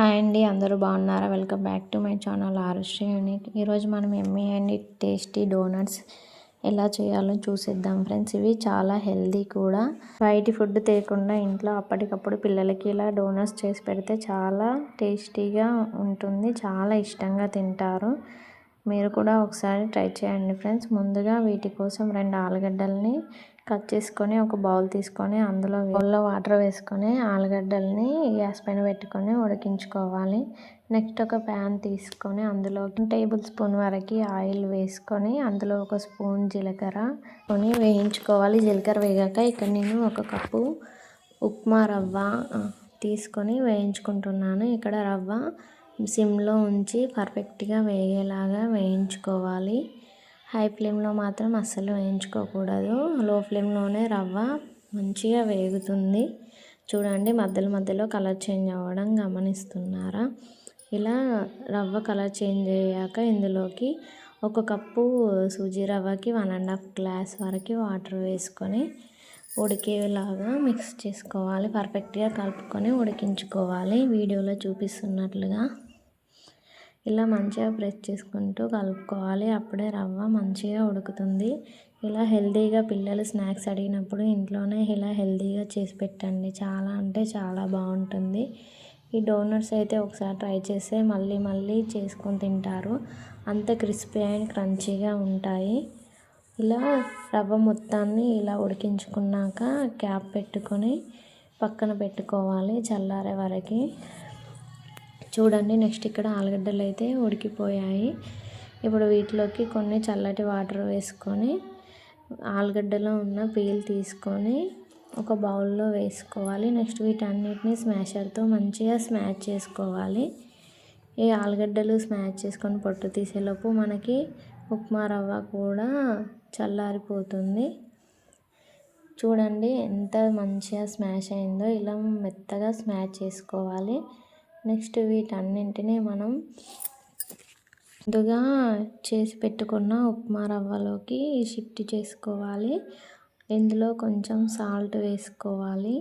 Hi అండి అందరూ బాగున్నారా? Welcome back to my channel Arushri unique ఈరోజు మనం ఎమ్మీ అండ్ టేస్టీ డోనట్స్ ఎలా చేయాలో చూసేద్దాం ఫ్రెండ్స్. ఇవి చాలా హెల్దీ కూడా. బయటి ఫుడ్ తేకుండా ఇంట్లో అప్పటికప్పుడు పిల్లలకి ఇలా డోనట్స్ చేసి పెడితే చాలా టేస్టీగా ఉంటుంది చాలా ఇష్టంగా తింటారు. మీరు కూడా ఒకసారి ట్రై చేయండి ఫ్రెండ్స్. ముందుగా వీటి కోసం రెండు ఆలుగడ్డల్ని కట్ చేసుకొని ఒక బౌల్ తీసుకొని అందులో బౌల్లో వాటర్ వేసుకొని ఆలుగడ్డల్ని గ్యాస్ పైన పెట్టుకొని ఉడికించుకోవాలి. నెక్స్ట్ ఒక ప్యాన్ తీసుకొని అందులో టేబుల్ స్పూన్ వరకు ఆయిల్ వేసుకొని అందులో ఒక స్పూన్ జీలకర్ర కొని వేయించుకోవాలి. జీలకర్ర వేగాక ఇక్కడ నేను ఒక కప్పు ఉప్మా రవ్వ తీసుకొని వేయించుకుంటున్నాను. ఇక్కడ రవ్వ సిమ్లో ఉంచి పర్ఫెక్ట్గా వేగేలాగా వేయించుకోవాలి. హై ఫ్లేమ్లో మాత్రం అస్సలు వేయించుకోకూడదు. లో ఫ్లేమ్లోనే రవ్వ మంచిగా వేగుతుంది. చూడండి మధ్యలో మధ్యలో కలర్ చేంజ్ అవ్వడం గమనిస్తున్నారా? ఇలా రవ్వ కలర్ చేంజ్ అయ్యాక ఇందులోకి ఒక కప్పు సూజీ రవ్వకి వన్ అండ్ హాఫ్ గ్లాస్ వరకు వాటర్ వేసుకొని ఉడికేలాగా మిక్స్ చేసుకోవాలి. పర్ఫెక్ట్గా కలుపుకొని ఉడికించుకోవాలి. వీడియోలో చూపిస్తున్నట్లుగా. ఇలా మంచిగా ప్రెస్ చేసుకుంటూ కలుపుకోవాలి. అప్పుడే రవ్వ మంచిగా ఉడుకుతుంది. ఇలా హెల్తీగా పిల్లలు స్నాక్స్ అడిగినప్పుడు ఇంట్లోనే ఇలా హెల్తీగా చేసి పెట్టండి. చాలా అంటే చాలా బాగుంటుంది. ఈ డోనట్స్ అయితే ఒకసారి ట్రై చేస్తే మళ్ళీ మళ్ళీ చేసుకొని తింటారు. అంత క్రిస్పీ అండ్ క్రంచీగా ఉంటాయి. ఇలా రవ్వ మొత్తాన్ని ఇలా ఉడికించుకున్నాక క్యాప్ పెట్టుకొని పక్కన పెట్టుకోవాలి చల్లారే వరకు. చూడండి నెక్స్ట్ ఇక్కడ ఆలుగడ్డలు అయితే ఉడికిపోయాయి. ఇప్పుడు వీటిలోకి కొన్ని చల్లటి వాటర్ వేసుకొని ఆలుగడ్డలో ఉన్న పీల్ తీసుకొని ఒక బౌల్లో వేసుకోవాలి. నెక్స్ట్ వీటన్నిటిని స్మాషర్తో మంచిగా స్మాష్ చేసుకోవాలి. ఈ ఆలుగడ్డలు స్మాష్ చేసుకొని పొట్టు తీసేలోపు మనకి ఉప్మా రవ్వ కూడా చల్లారిపోతుంది. చూడండి ఎంత మంచిగా స్మాష్ అయిందో. ఇలా మెత్తగా స్మాష్ చేసుకోవాలి. నెక్స్ట్ వీటన్నింటినీ మనం ముందుగా చేసి పెట్టుకున్న ఉప్మా రవ్వలోకి షిఫ్ట్ చేసుకోవాలి. ఇందులో కొంచెం సాల్ట్ వేసుకోవాలి.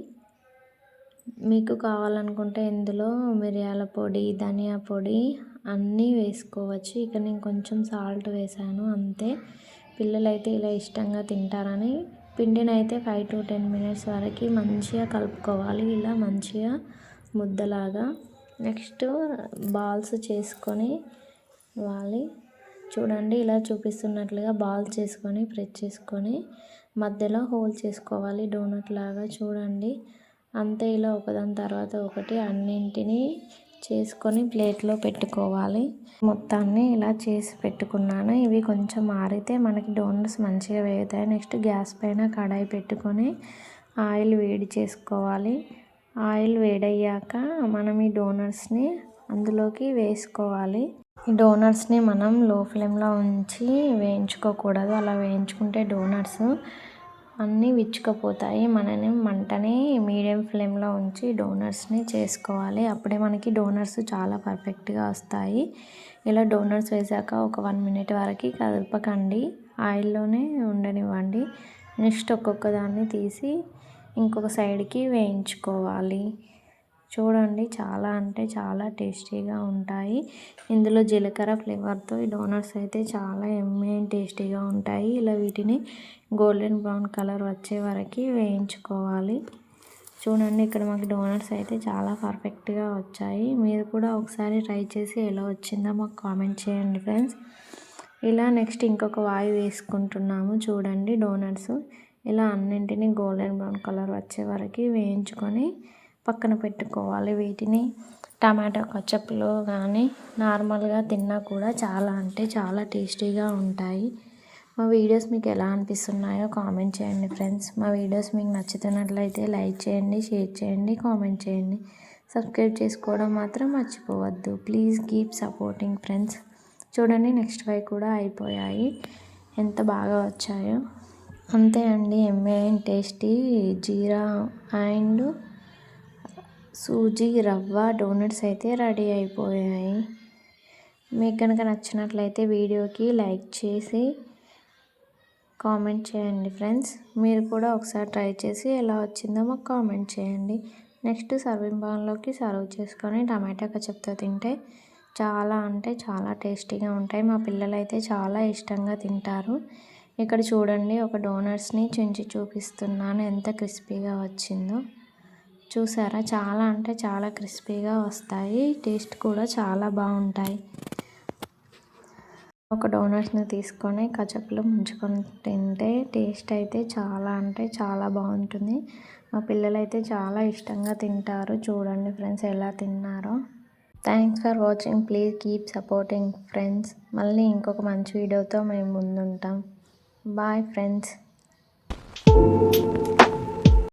మీకు కావాలనుకుంటే ఇందులో మిరియాల పొడి ధనియా పొడి అన్నీ వేసుకోవచ్చు. ఇక నేను కొంచెం సాల్ట్ వేసాను అంతే. పిల్లలైతే ఇలా ఇష్టంగా తింటారని. పిండిని అయితే ఫైవ్ టు టెన్ మినిట్స్ వరకు మంచిగా కలుపుకోవాలి. ఇలా మంచిగా ముద్దలాగా. నెక్స్ట్ బాల్స్ చేసుకొని వాలి. చూడండి ఇలా చూపిస్తున్నట్లుగా బాల్ చేసుకొని ప్రెస్ చేసుకొని మధ్యలో హోల్ చేసుకోవాలి డోనట్ లాగా. చూడండి అంతే ఇలా ఒకదాని తర్వాత ఒకటి అన్నింటినీ చేసుకొని ప్లేట్లో పెట్టుకోవాలి. మొత్తాన్ని ఇలా చేసి పెట్టుకున్నాను. ఇవి కొంచెం ఆరితే మనకి డోనట్స్ మంచిగా వేగుతాయి. నెక్స్ట్ గ్యాస్ పైన కడాయి పెట్టుకొని ఆయిల్ వేడి చేసుకోవాలి. ఆయిల్ వేడయ్యాక మనం ఈ డోనట్స్ని అందులోకి వేసుకోవాలి. ఈ డోనట్స్ని మనం లో ఫ్లేమ్లో ఉంచి వేయించుకోకూడదు. అలా వేయించుకుంటే డోనట్స్ అన్నీ విచ్చుకపోతాయి. మనని మంటని మీడియం ఫ్లేమ్లో ఉంచి డోనట్స్ని చేసుకోవాలి. అప్పుడే మనకి డోనట్స్ చాలా పర్ఫెక్ట్గా వస్తాయి. ఇలా డోనట్స్ వేసాక ఒక వన్ మినిట్ వరకు కదపకండి. ఆయిల్లోనే ఉండనివ్వండి. నెక్స్ట్ ఒక్కొక్క దాన్ని తీసి ఇంకొక సైడ్కి వేయించుకోవాలి. చూడండి చాలా అంటే చాలా టేస్టీగా ఉంటాయి. ఇందులో జీలకర్ర ఫ్లేవర్తో ఈ డోనట్స్ అయితే చాలా ఎమ్మె టేస్టీగా ఉంటాయి. ఇలా వీటిని గోల్డెన్ బ్రౌన్ కలర్ వచ్చే వరకు వేయించుకోవాలి. చూడండి ఇక్కడ మాకు డోనట్స్ అయితే చాలా పర్ఫెక్ట్గా వచ్చాయి. మీరు కూడా ఒకసారి ట్రై చేసి ఎలా వచ్చిందో మాకు కామెంట్ చేయండి ఫ్రెండ్స్. ఇలా నెక్స్ట్ ఇంకొక వాయి వేసుకుంటున్నాము. చూడండి డోనట్స్. ఇలా అన్నింటినీ గోల్డెన్ బ్రౌన్ కలర్ వచ్చే వరకు వేయించుకొని పక్కన పెట్టుకోవాలి. వీటిని టమాటో కచ్చప్పులో కానీ నార్మల్గా తిన్నా కూడా చాలా అంటే చాలా టేస్టీగా ఉంటాయి. మా వీడియోస్ మీకు ఎలా అనిపిస్తున్నాయో కామెంట్ చేయండి ఫ్రెండ్స్. మా వీడియోస్ మీకు నచ్చుతున్నట్లయితే లైక్ చేయండి షేర్ చేయండి కామెంట్ చేయండి. సబ్స్క్రైబ్ చేసుకోవడం మాత్రం మర్చిపోవద్దు. Please keep supporting friends. చూడండి నెక్స్ట్ వై కూడా అయిపోయాయి. ఎంత బాగా వచ్చాయో. అంతే అండి MA tasty jeera and suji rava donuts అయితే రెడీ అయిపోయాయి. మీకు కనుక నచ్చినట్లయితే వీడియోకి లైక్ చేసి కామెంట్ చేయండి ఫ్రెండ్స్. మీరు కూడా ఒకసారి ట్రై చేసి ఎలా వచ్చిందో మాకు కామెంట్ చేయండి. నెక్స్ట్ సర్వింగ్ బాన్లోకి సర్వ్ చేసుకొని టమాటా కచప్తో తింటే చాలా అంటే చాలా టేస్టీగా ఉంటాయి. మా పిల్లలు అయితే చాలా ఇష్టంగా తింటారు. ఇక్కడ చూడండి ఒక డోనట్స్ని చించి చూపిస్తున్నాను. ఎంత క్రిస్పీగా వచ్చిందో. చూసారా? చాలా అంటే చాలా క్రిస్పీగా వస్తాయి. టేస్ట్ కూడా చాలా బాగుంటాయి. ఒక డోనట్స్ని తీసుకొని కచప్లో ముంచుకొని తింటే టేస్ట్ అయితే చాలా అంటే చాలా బాగుంటుంది. మా పిల్లలు అయితే చాలా ఇష్టంగా తింటారు. చూడండి ఫ్రెండ్స్ ఎలా తిన్నారో. Thanks for watching. Please keep supporting friends. మళ్ళీ ఇంకొక మంచి వీడియోతో మేము ముందుంటాం. Bye friends